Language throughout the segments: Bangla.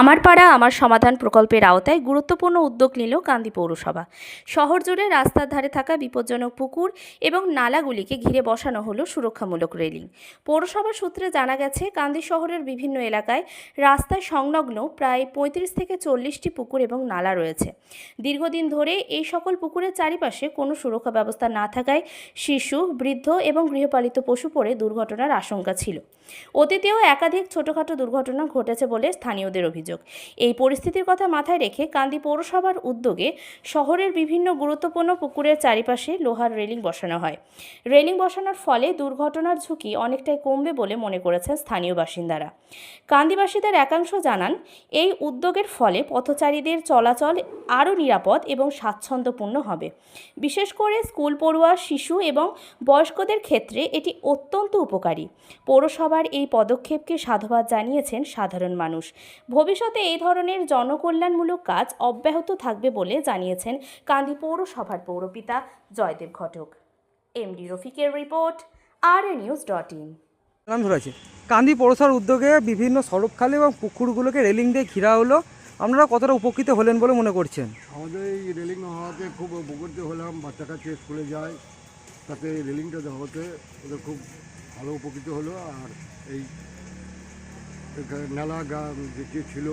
আমার পাড়া, আমার সমাধান প্রকল্পের আওতায় গুরুত্বপূর্ণ উদ্যোগ নিল কান্দি পৌরসভা। শহর জুড়ে রাস্তার ধারে থাকা বিপজ্জনক পুকুর এবং নালাগুলিকে ঘিরে বসানো হলো সুরক্ষামূলক রেলিং। পৌরসভার সূত্রে জানা গেছে কান্দি শহরের বিভিন্ন এলাকায় রাস্তায় সংলগ্ন প্রায় পঁয়ত্রিশ থেকে চল্লিশটি পুকুর এবং নালা রয়েছে। দীর্ঘদিন ধরে এই সকল পুকুরের চারিপাশে কোনো সুরক্ষা ব্যবস্থা না থাকায় শিশু, বৃদ্ধ এবং গৃহপালিত পশু পড়ে দুর্ঘটনার আশঙ্কা ছিল। অতীতেও একাধিক ছোটখাটো দুর্ঘটনা ঘটেছে বলে স্থানীয়দের অভিযোগ। এই পরিস্থিতির কথা মাথায় রেখে কান্দি পৌরসভার উদ্যোগে শহরের বিভিন্ন গুরুত্বপূর্ণ পুকুরের চারিপাশে লোহার রেলিং বসানো হয়। রেলিং বসানোর ফলে দুর্ঘটনার ঝুঁকি অনেকটাই কমবে বলে মনে করেছেন স্থানীয় বাসিন্দারা। কান্দিবাসীদের একাংশ জানান, এই উদ্যোগের ফলে পথচারীদের চলাচল আরও নিরাপদ এবং স্বাচ্ছন্দ্যপূর্ণ হবে। বিশেষ করে স্কুল পড়ুয়া, শিশু এবং বয়স্কদের ক্ষেত্রে এটি অত্যন্ত উপকারী। পৌরসভার এই পদক্ষেপকে সাধুবাদ জানিয়েছেন সাধারণ মানুষ। ভবিষ্যতে এই ধরনের জনকল্যাণমূলক কাজ অব্যাহত থাকবে বলে জানিয়েছেন কান্দি পৌরসভার পৌরপিতা জয়দেব ঘটক। এমডি রফিকের রিপোর্ট আর এ নিউজ ডট ইন। নাম ধরেছে। কান্দি পৌরসভার উদ্যোগে বিভিন্ন সড়কখালি এবং পুকুরগুলোকে রেলিং দিয়ে ঘেরা হলো। আপনারা কতটা উপকৃত হলেন বলে মনে করছেন? আমাদের এই রেলিং হওয়াতে খুব উপকৃত হলাম বাচ্চা কাছে স্কুলে যায় তাতে রেলিংটা হওয়াতে ওদের খুব ভালো উপকৃত হলো আর এই নালা গা যে ছিল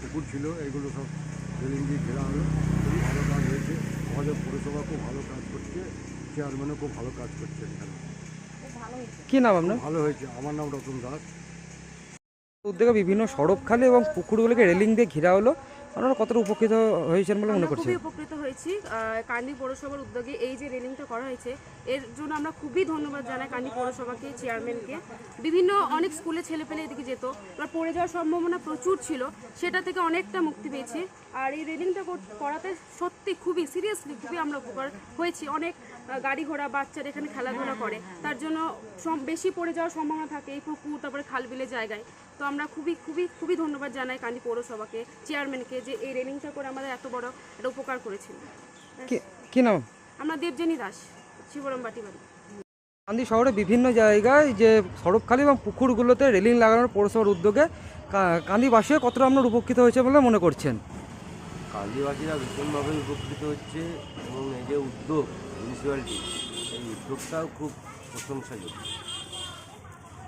পুকুর ছিল এগুলো সব রেলিং দিয়ে ঘেরা হলো। খুবই ভালো কাজ হয়েছে। আমাদের পৌরসভা খুব ভালো কাজ করছে চেয়ারম্যানও খুব ভালো কাজ করছে এখানে। কি নাম আপনার? ভালো হয়েছে। আমার নাম রতন দাস। উদ্যোগে বিভিন্ন সড়ক খালে এবং পুকুরগুলোকে রেলিং দিয়ে ঘেরা হলো। আপনারা কতটা উপকৃত হয়েছেন বলে মনে খুবই উপকৃত হয়েছি। কান্দি পৌরসভার উদ্যোগে এই যে রেলিংটা করা হয়েছে এর জন্য আমরা খুবই ধন্যবাদ জানাই কান্দি পৌরসভাকে চেয়ারম্যানকে বিভিন্ন অনেক স্কুলে ছেলে পেলে এদিকে যেত এবার পড়ে যাওয়ার সম্ভাবনা প্রচুর ছিল সেটা থেকে অনেকটা মুক্তি পেয়েছি। আর এই রেলিংটা করাতে সত্যি খুবই সিরিয়াসলি খুবই আমরা উপকার হয়েছি। অনেক গাড়ি ঘোড়া বাচ্চারা এখানে খেলাধুলা করে তার জন্য বেশি পড়ে যাওয়ার সম্ভাবনা থাকে এই পুকুর তারপরে খালবিলের জায়গায়। তো আমরা খুবই খুবই খুবই ধন্যবাদ জানাই কান্দি পৌরসভাকে চেয়ারম্যানকে যে এই রেলিংটা করে আমাদের এত বড় একটা উপকার করেছিল কি- কি নাম? আমরা দেবজনী দাস শিবরম বাটি বাড়ি কান্দি শহরে বিভিন্ন জায়গায় যে সড়কখালি এবং পুকুরগুলোতে রেলিং লাগানোর পৌরসভার উদ্যোগে কা- কান্দিবাসীও কতটা আপনার উপকৃত হয়েছে বলে মনে করছেন? কান্দিবাসীরা ভীষণভাবে উপকৃত হচ্ছে এবং এই যে উদ্যোগ মিউনিসিপ্যালিটি এই উদ্যোগটাও খুব প্রশংসাযোগ্য।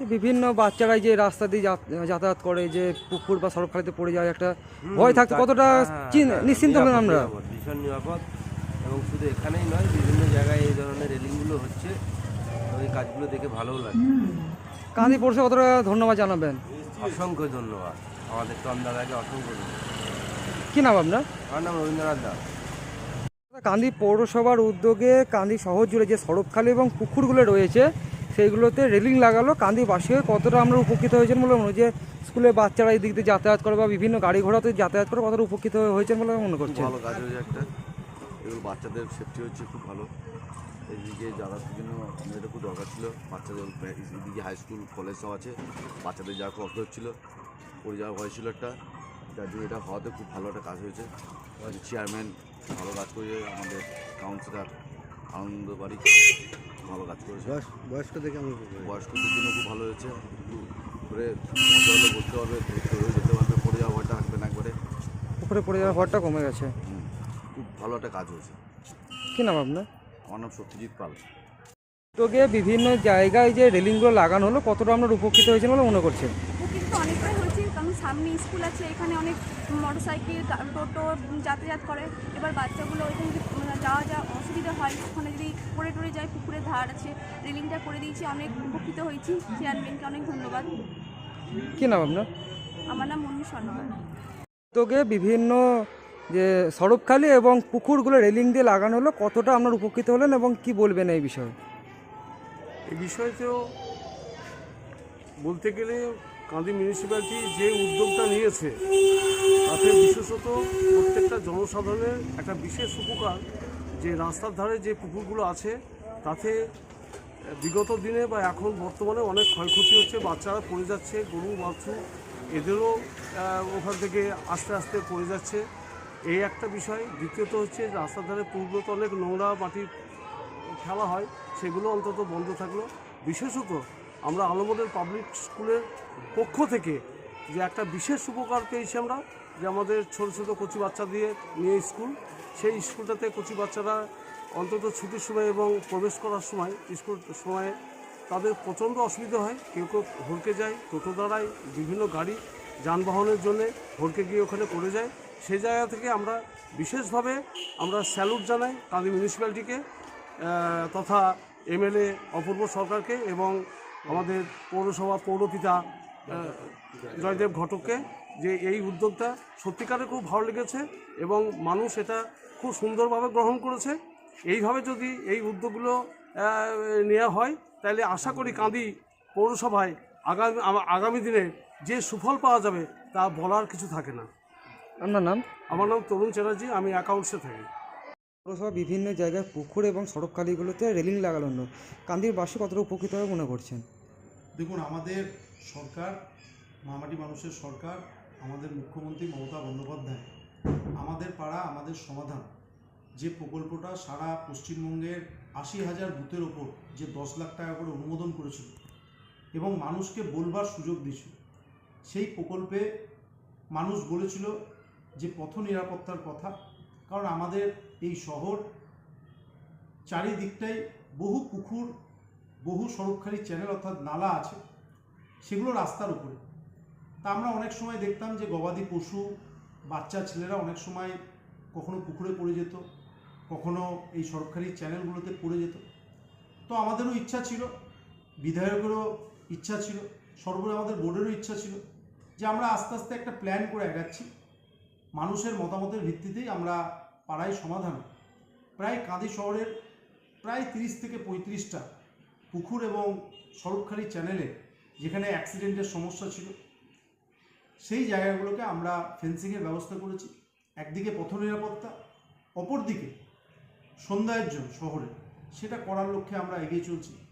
বিভিন্ন বাচ্চারাই যে রাস্তা দিয়ে যাত- যাতায়াত করে যে পুকুর বা সড়কখালিতে পড়ে যায় একটা ভয় থাকতো কতটা হ্যাঁ, হ্যাঁ, নিশ্চিন্ত হলেন আমরা? ভীষণ নিরাপদ। এবং শুধু এখানেই নয় বিভিন্ন জায়গায় এই ধরনের রেলিংগুলো হচ্ছে। ওই কাজগুলো দেখে ভালোও লাগে কান্দি পৌরসভা কতটা ধন্যবাদ জানাবেন? অসংখ্য ধন্যবাদ। আমাদের টন দাদাকে অসংখ্য ধন্যবাদ। কি নাম আপনার? আমার নাম রবীন্দ্রনাথ দাস। কান্দি পৌরসভার উদ্যোগে কান্দি শহর জুড়ে যে সড়কখালি এবং পুকুরগুলো রয়েছে সেইগুলোতে রেলিং লাগালো। কান্দিবাসী হয়ে কতটা আমরা উপকৃত হয়েছেন বলে মনে যে স্কুলে বাচ্চারা এই দিক দিয়ে যাতায়াত করে বা বিভিন্ন গাড়ি ঘোড়াতে যাতায়াত করে কতটা উপকৃত হয়েছেন বলে মনে করছেন? ভালো কাজ হয়েছে একটা। এগুলো বাচ্চাদের সেফটি হচ্ছে খুব ভালো। এদিকে যাতায়াতের জন্য আমাদের খুব দরকার ছিল। বাচ্চাদের এদিকে হাই স্কুল কলেজ সব আছে। বাচ্চাদের যাওয়া খুব অসুবিধা হচ্ছিল। পড়ে যাওয়া ভয় ছিল একটা। যার জন্য এটা হওয়াতে খুব ভালো একটা কাজ হয়েছে। চেয়ারম্যান ভালো কাজ করেছে আমাদের কাউন্সিলর আনন্দ বাড়ি ভালো কাজ করেছে। বয়স্কদের কেমন বয়স্কদের জন্য খুব ভালো হয়েছে। একটু করে হলে বলতে হবে যেতে পারবে পড়ে যাওয়ার ভয়টা থাকবে না একবারে। পুকুরে পড়ে যাওয়ার ভরটা কমে গেছে। খুব ভালো একটা কাজ হয়েছে। কি নাম আপনার? আমার নাম সত্যজিৎ পাল। উদ্যোগে বিভিন্ন জায়গায় যে রেলিংগুলো লাগানো হলো কতটা আপনার উপকৃত হয়েছেন বলে মনে করছেন? উপকৃত হয়েছে সামনে স্কুল আছে এখানে অনেক মোটর সাইকেল টোটো যাতায়াত করে। এবার বাচ্চাগুলো ওইখানে যদি মানে যাওয়া যা অসুবিধা হয়। ওখানে যদি পড়ে টড়ে যায় পুকুরে ধার আছে রেলিংটা করে দিয়েছি। অনেক উপকৃত হয়েছি। চেয়ারম্যানকে অনেক ধন্যবাদ। কি নাম আপনার? আমার নাম মন্দির স্বর্ণকার উদ্যোগে বিভিন্ন যে সড়কখালি এবং পুকুরগুলো রেলিং দিয়ে লাগানো হলো কতটা আপনার উপকৃত হলেন এবং কি বলবেন এই বিষয়ে? এই বিষয়ে তো বলতে গেলে কাঁদি মিউনিসিপ্যালিটি যে উদ্যোগটা নিয়েছে, তাতে বিশেষত প্রত্যেকটা জনসাধারণের একটা বিশেষ উপকার যে রাস্তার ধারে যে পুকুরগুলো আছে, তাতে বিগত দিনে বা এখন বর্তমানে অনেক ক্ষয়ক্ষতি হচ্ছে, বাচ্চারা পড়ে যাচ্ছে, গরু, বাছু, এদেরও ওখান থেকে আস্তে আস্তে পড়ে যাচ্ছে। এই একটা বিষয়। দ্বিতীয়ত হচ্ছে রাস্তার ধারে পুকুরগুলোতে অনেক নোংরা মাটির খেলা হয়, সেগুলো অন্তত বন্ধ থাকল। বিশেষত আমরা আলমোদের পাবলিক স্কুলের পক্ষ থেকে যে একটা বিশেষ উপকার পেয়েছি আমরা, যে আমাদের ছোটো ছোটো কচি বাচ্চা দিয়ে নিয়ে স্কুল সেই স্কুলটাতে কচি বাচ্চারা অন্তত ছুটির সময় এবং প্রবেশ করার সময় স্কুল সময়ে তাদের প্রচণ্ড অসুবিধা হয়। কেউ কেউ হড়কে যায়, টোটো দাঁড়ায়, বিভিন্ন গাড়ি, যানবাহনের জন্যে হড়কে গিয়ে ওখানে পড়ে যায়। সেই জায়গা থেকে আমরা বিশেষভাবে আমরা স্যালুট জানাই কান্দি মিউনিসিপ্যালিটিকে তথা এমএলএ অপূর্ব সরকারকে এবং আমাদের পৌরসভা পৌরপিতা জয়দেব ঘটককে যে এই উদ্যোগটা সত্যিকারে খুব ভালো লেগেছে এবং মানুষ এটা খুব সুন্দরভাবে গ্রহণ করেছে। এইভাবে যদি এই উদ্যোগগুলো নেওয়া হয় তাহলে আশা করি কাঁদি পৌরসভায় আগামী আগামী দিনে যে সুফল পাওয়া যাবে তা বলার কিছু থাকে না। আপনার নাম? আমার নাম তরুণ চ্যাটার্জি আমি অ্যাকাউন্টসে থাকি। পৌরসভা বিভিন্ন জায়গায় পুকুর এবং সড়কখালিগুলোতে রেলিং লাগানো হলো। কান্দির বাসী কতটা উপকৃত হবে মনে করছেন? দেখুন, আমাদের সরকার, মামাটি মানুষের সরকার, আমাদের মুখ্যমন্ত্রী মমতা বন্দ্যোপাধ্যায়, আমাদের পাড়া, আমাদের সমাধান, যে প্রকল্পটা সারা পশ্চিমবঙ্গের আশি হাজার বুথের ওপর যে দশ লাখ টাকা করে অনুমোদন করেছিল এবং মানুষকে বলবার সুযোগ দিয়েছিল, সেই প্রকল্পে মানুষ বলেছিল যে পথ নিরাপত্তার কথা, কারণ আমাদের এই শহর চারিদিকটাই বহু পুকুর বহু সড়কখালি চ্যানেল অর্থাৎ নালা আছে, সেগুলো রাস্তার উপরে। তা আমরা অনেক সময় দেখতাম যে গবাদি পশু, বাচ্চা ছেলেরা অনেক সময় কখনো পুকুরে পড়ে যেত, কখনো এই সরকারি চ্যানেলগুলোতে পড়ে যেত। তো আমাদেরও ইচ্ছা ছিল, বিধায়কেরও ইচ্ছা ছিল, সর্বোপরি আমাদের বোর্ডেরও ইচ্ছা ছিল যে আমরা আস্তে আস্তে একটা প্ল্যান করে এগাচ্ছি। মানুষের মতামতের ভিত্তিতেই আমরা পাড়ায় সমাধান প্রায় কাঁদি শহরের প্রায় তিরিশ থেকে পঁয়ত্রিশটা পুকুর এবং সড়কখালি চ্যানেলে যেখানে অ্যাক্সিডেন্টের সমস্যা ছিল, সেই জায়গাগুলোকে আমরা ফেন্সিংয়ের ব্যবস্থা করেছি। একদিকে পথ নিরাপত্তা, অপরদিকে সন্ধ্যায়ের জন্য শহরে। সেটা করার লক্ষ্যে আমরা এগিয়ে চলছি।